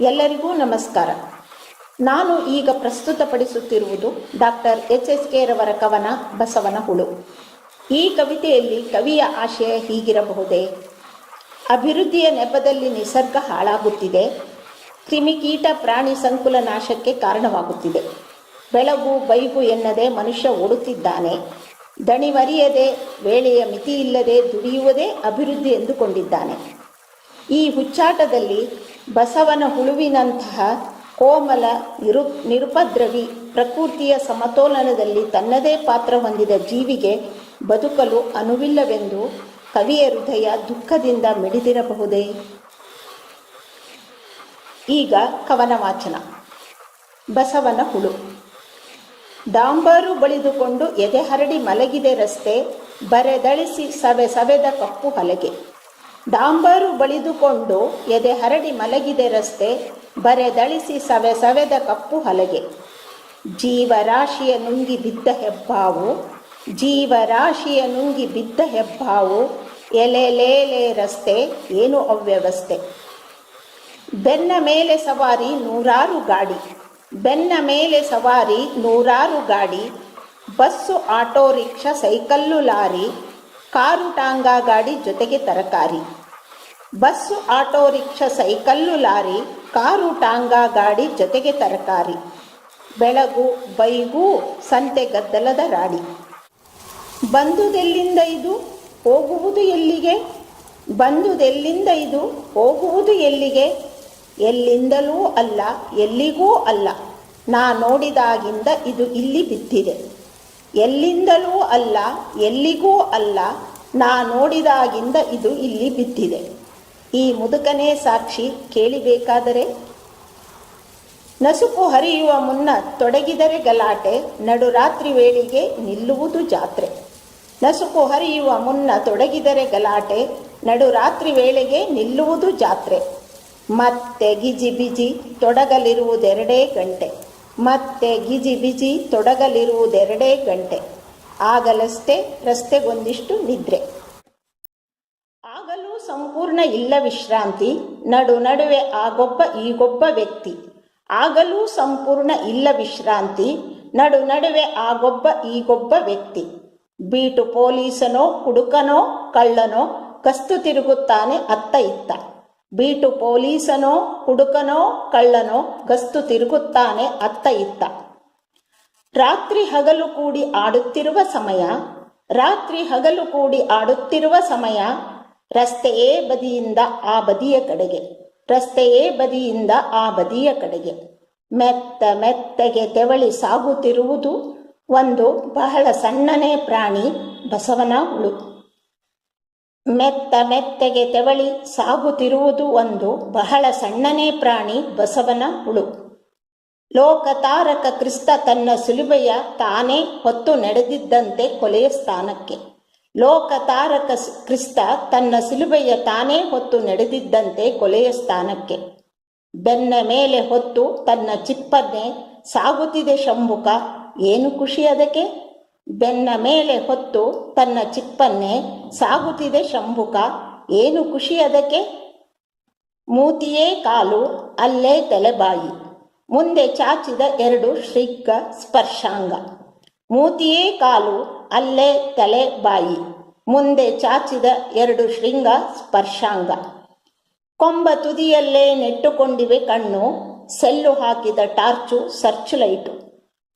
ಎಲ್ಲರಿಗೂ ನಮಸ್ಕಾರ. ನಾನು ಈಗ ಪ್ರಸ್ತುತಪಡಿಸುತ್ತಿರುವುದು ಡಾಕ್ಟರ್ ಎಚ್ ಎಸ್ ಕೆ ರವರ ಕವನ ಬಸವನ ಹುಳು ಈ ಕವಿತೆಯಲ್ಲಿ ಕವಿಯ ಆಶಯ ಹೀಗಿರಬಹುದೇ? ಅಭಿವೃದ್ಧಿಯ ನೆಪದಲ್ಲಿ ನಿಸರ್ಗ ಹಾಳಾಗುತ್ತಿದೆ. ಕ್ರಿಮಿಕೀಟ ಪ್ರಾಣಿ ಸಂಕುಲ ನಾಶಕ್ಕೆ ಕಾರಣವಾಗುತ್ತಿದೆ. ಬೆಳಗು ಬೈಗು ಎನ್ನದೆ ಮನುಷ್ಯ ಓಡುತ್ತಿದ್ದಾನೆ. ದಣಿವರಿಯದೆ ವೇಳೆಯ ಮಿತಿಯಿಲ್ಲದೆ ದುಡಿಯುವುದೇ ಅಭಿವೃದ್ಧಿ ಎಂದುಕೊಂಡಿದ್ದಾನೆ. ಈ ಹುಚ್ಚಾಟದಲ್ಲಿ ಬಸವನ ಹುಳುವಿನಂತಹ ಕೋಮಲ ನಿರು ನಿರುಪದ್ರವಿ ಪ್ರಕೃತಿಯ ಸಮತೋಲನದಲ್ಲಿ ತನ್ನದೇ ಪಾತ್ರ ಹೊಂದಿದ ಜೀವಿಗೆ ಬದುಕಲು ಅನುವಿಲ್ಲವೆಂದು ಕವಿಯ ಹೃದಯ ದುಃಖದಿಂದ ಮಿಡಿದಿರಬಹುದೇ? ಈಗ ಕವನ ವಾಚನ. ಬಸವನ ಹುಳು. ಡಾಂಬರು ಬಳಿದುಕೊಂಡು ಎದೆ ಹರಡಿ ಮಲಗಿದೆ ರಸ್ತೆ ಬರೆದಳಿಸಿ ಸವೆ ಸವೆದ ಕಪ್ಪು ಹಲಗೆ. ಡಾಂಬರು ಬಳಿದುಕೊಂಡು ಎದೆ ಹರಡಿ ಮಲಗಿದೆ ರಸ್ತೆ ಬರೆದಳಿಸಿ ಸವೆ ಸವೆದ ಕಪ್ಪು ಹಲಗೆ. ಜೀವರಾಶಿಯ ನುಂಗಿ ಬಿದ್ದ ಹೆಬ್ಬಾವು, ಜೀವರಾಶಿಯ ನುಂಗಿ ಬಿದ್ದ ಹೆಬ್ಬಾವು ಎಲೆಲೇಲೆ ರಸ್ತೆ, ಏನು ಅವ್ಯವಸ್ಥೆ. ಬೆನ್ನ ಮೇಲೆ ಸವಾರಿ ನೂರಾರು ಗಾಡಿ, ಬೆನ್ನ ಮೇಲೆ ಸವಾರಿ ನೂರಾರು ಗಾಡಿ, bus, auto, rickshaw, cycle, lorry car tonga ಗಾಡಿ ಜೊತೆಗೆ ತರಕಾರಿ. Bus, auto, rickshaw, cycle, lorry car tonga ಗಾಡಿ ಜೊತೆಗೆ ತರಕಾರಿ. ಬೆಳಗು, ಬೈಗೂ, ಸಂತೆ ಗದ್ದಲದ ರಾಡಿ ಬಂದುದೆಲ್ಲಿಂದ ಇದು? ಹೋಗುವುದು ಎಲ್ಲಿಗೆ? ಬಂದುದೆಲ್ಲಿಂದ ಇದು? ಹೋಗುವುದು ಎಲ್ಲಿಗೆ? ಎಲ್ಲಿಂದಲೂ ಅಲ್ಲ, ಎಲ್ಲಿಗೂ ಅಲ್ಲ. ನಾ ನೋಡಿದಾಗಿಂದ ಇದು ಇಲ್ಲಿ ಬಿದ್ದಿದೆ. ಎಲ್ಲಿಂದಲೂ ಅಲ್ಲ, ಎಲ್ಲಿಗೂ ಅಲ್ಲ, ನಾ ನೋಡಿದಾಗಿಂದ ಇದು ಇಲ್ಲಿ ಬಿದ್ದಿದೆ. ಈ ಮುದುಕನೇ ಸಾಕ್ಷಿ ಕೇಳಿಬೇಕಾದರೆ? ನಸುಕು ಹರಿಯುವ ಮುನ್ನ ತೊಡಗಿದರೆ ಗಲಾಟೆ, ನಡುರಾತ್ರಿ ವೇಳೆಗೆ ನಿಲ್ಲುವುದು ಜಾತ್ರೆ. ನಸುಕು ಹರಿಯುವ ಮುನ್ನ ತೊಡಗಿದರೆ ಗಲಾಟೆ, ನಡುರಾತ್ರಿ ವೇಳೆಗೆ ನಿಲ್ಲುವುದು ಜಾತ್ರೆ. ಮತ್ತೆ ಗಿಜಿ ಬಿಜಿ ತೊಡಗಲಿರುವುದೆರಡೇ ಗಂಟೆ. ಮತ್ತೆ ಗಿಜಿ ಬಿಜಿ ತೊಡಗಲಿರುವುದೆರಡೇ ಗಂಟೆ. ಆಗಲಷ್ಟೇ ರಸ್ತೆಗೊಂದಿಷ್ಟು ನಿದ್ರೆ. ಆಗಲೂ ಸಂಪೂರ್ಣ ಇಲ್ಲ ವಿಶ್ರಾಂತಿ. ನಡು ನಡುವೆ ಆಗೊಬ್ಬ ಈಗೊಬ್ಬ ವ್ಯಕ್ತಿ. ಆಗಲೂ ಸಂಪೂರ್ಣ ಇಲ್ಲ ವಿಶ್ರಾಂತಿ. ನಡು ನಡುವೆ ಆಗೊಬ್ಬ ಈಗೊಬ್ಬ ವ್ಯಕ್ತಿ. ಬೀಟು ಪೊಲೀಸನೋ, ಕುಡುಕನೋ, ಕಳ್ಳನೋ, ಕಸ್ತು ತಿರುಗುತ್ತಾನೆ ಅತ್ತ ಇತ್ತ. ಬೀಟು ಪೊಲೀಸನೋ, ಹುಡುಕನೋ, ಕಳ್ಳನೋ, ಗಸ್ತು ತಿರುಗುತ್ತಾನೆ ಅತ್ತ ಇತ್ತ. ರಾತ್ರಿ ಹಗಲು ಕೂಡಿ ಆಡುತ್ತಿರುವ ಸಮಯ, ರಾತ್ರಿ ಹಗಲು ಕೂಡಿ ಆಡುತ್ತಿರುವ ಸಮಯ, ರಸ್ತೆಯೇ ಬದಿಯಿಂದ ಆ ಬದಿಯ ಕಡೆಗೆ, ರಸ್ತೆಯೇ ಬದಿಯಿಂದ ಆ ಬದಿಯ ಕಡೆಗೆ. ಮೆತ್ತ ಮೆತ್ತಗೆ ತೆವಳಿ ಸಾಗುತ್ತಿರುವುದು ಒಂದು ಬಹಳ ಸಣ್ಣನೇ ಪ್ರಾಣಿ ಬಸವನ ಹುಳು. ಮೆತ್ತ ಮೆತ್ತಗೆ ತೆವಳಿ ಸಾಗುತ್ತಿರುವುದು ಒಂದು ಬಹಳ ಸಣ್ಣನೇ ಪ್ರಾಣಿ ಬಸವನ ಹುಳು. ಲೋಕತಾರಕ ಕ್ರಿಸ್ತ ತನ್ನ ಸುಲಿಬೆಯ ತಾನೇ ಹೊತ್ತು ನಡೆದಿದ್ದಂತೆ ಕೊಲೆಯ ಸ್ಥಾನಕ್ಕೆ. ಲೋಕತಾರಕ ಕ್ರಿಸ್ತ ತನ್ನ ಸುಲಿಬೆಯ ತಾನೇ ಹೊತ್ತು ನಡೆದಿದ್ದಂತೆ ಕೊಲೆಯ ಸ್ಥಾನಕ್ಕೆ. ಬೆನ್ನ ಮೇಲೆ ಹೊತ್ತು ತನ್ನ ಚಿಪ್ಪನ್ನೇ ಸಾಗುತ್ತಿದೆ ಶಂಭುಕ. ಏನು ಖುಷಿ ಅದಕ್ಕೆ? ಬೆನ್ನ ಮೇಲೆ ಹೊತ್ತು ತನ್ನ ಚಿಪ್ಪನ್ನೇ, ಸಾಗುತ್ತಿದೆ ಶಂಭುಕ, ಏನು ಖುಷಿ ಅದಕ್ಕೆ? ಮೂತಿಯೇ ಕಾಲು, ಅಲ್ಲೇ ತಲೆಬಾಯಿ ಮುಂದೆ ಚಾಚಿದ ಎರಡು ಶೃಂಗ ಸ್ಪರ್ಶಾಂಗ. ಮೂತಿಯೇ ಕಾಲು, ಅಲ್ಲೇ ತಲೆ ಬಾಯಿ. ಮುಂದೆ ಚಾಚಿದ ಎರಡು ಶೃಂಗ ಸ್ಪರ್ಶಾಂಗ. ಕೊಂಬ ತುದಿಯಲ್ಲೇ ನೆಟ್ಟುಕೊಂಡಿವೆ ಕಣ್ಣು, ಸೆಲ್ಲು ಹಾಕಿದ ಟಾರ್ಚು ಸರ್ಚ್ ಲೈಟು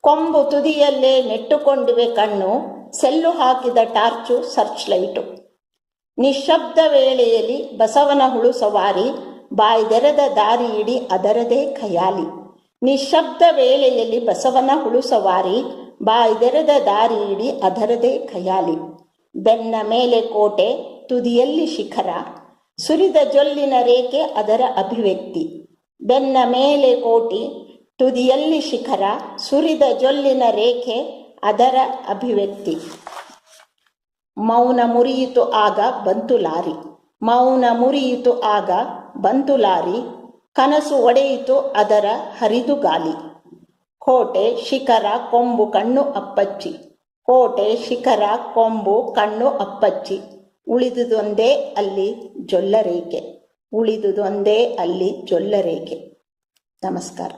ಕೊಂಬು ತುದಿಯಲ್ಲೇ ನೆಟ್ಟುಕೊಂಡಿವೆ ಕಣ್ಣು, ಸೆಲ್ಲು ಹಾಕಿದ ಟಾರ್ಚು ಸರ್ಚ್ ಲೈಟು ನಿಶಬ್ದ ವೇಳೆಯಲ್ಲಿ ಬಸವನ ಹುಳು ಸವಾರಿ ಬಾಯ್ದೆರೆದ ದಾರಿ ಇಡಿ ಅದರದೇ ಖಯಾಲಿ. ನಿಶಬ್ದ ವೇಳೆಯಲ್ಲಿ ಬಸವನ ಹುಳು ಸವಾರಿ ಬಾಯ್ದೆರೆದ ದಾರಿ ಇಡಿ ಅದರದೇ ಖಯಾಲಿ. ಬೆನ್ನ ಮೇಲೆ ಕೋಟೆ, ತುದಿಯಲ್ಲಿ ಶಿಖರ. ಸುರಿದ ಜೊಲ್ಲಿನ ರೇಖೆ ಅದರ ಅಭಿವ್ಯಕ್ತಿ. ಬೆನ್ನ ಮೇಲೆ ಕೋಟಿ ತುದಿಯಲ್ಲಿ ಶಿಖರ, ಸುರಿದ ಜೊಲ್ಲಿನ ರೇಖೆ, ಅದರ ಅಭಿವ್ಯಕ್ತಿ. ಮೌನ ಮುರಿಯಿತು ಆಗ ಬಂತು ಲಾರಿ. ಮೌನ ಮುರಿಯಿತು ಆಗ ಬಂತು ಲಾರಿ. ಕನಸು ಒಡೆಯಿತು ಅದರ ಹರಿದು ಗಾಲಿ. ಕೋಟೆ, ಶಿಖರ, ಕೊಂಬು, ಕಣ್ಣು ಅಪ್ಪಚ್ಚಿ. ಕೋಟೆ, ಶಿಖರ, ಕೊಂಬು, ಕಣ್ಣು ಅಪ್ಪಚ್ಚಿ. ಉಳಿದುದೊಂದೇ ಅಲ್ಲಿ ಜೊಲ್ಲರೇಖೆ ಉಳಿದುದೊಂದೇ ಅಲ್ಲಿ ಜೊಲ್ಲರೇಖೆ ನಮಸ್ಕಾರ.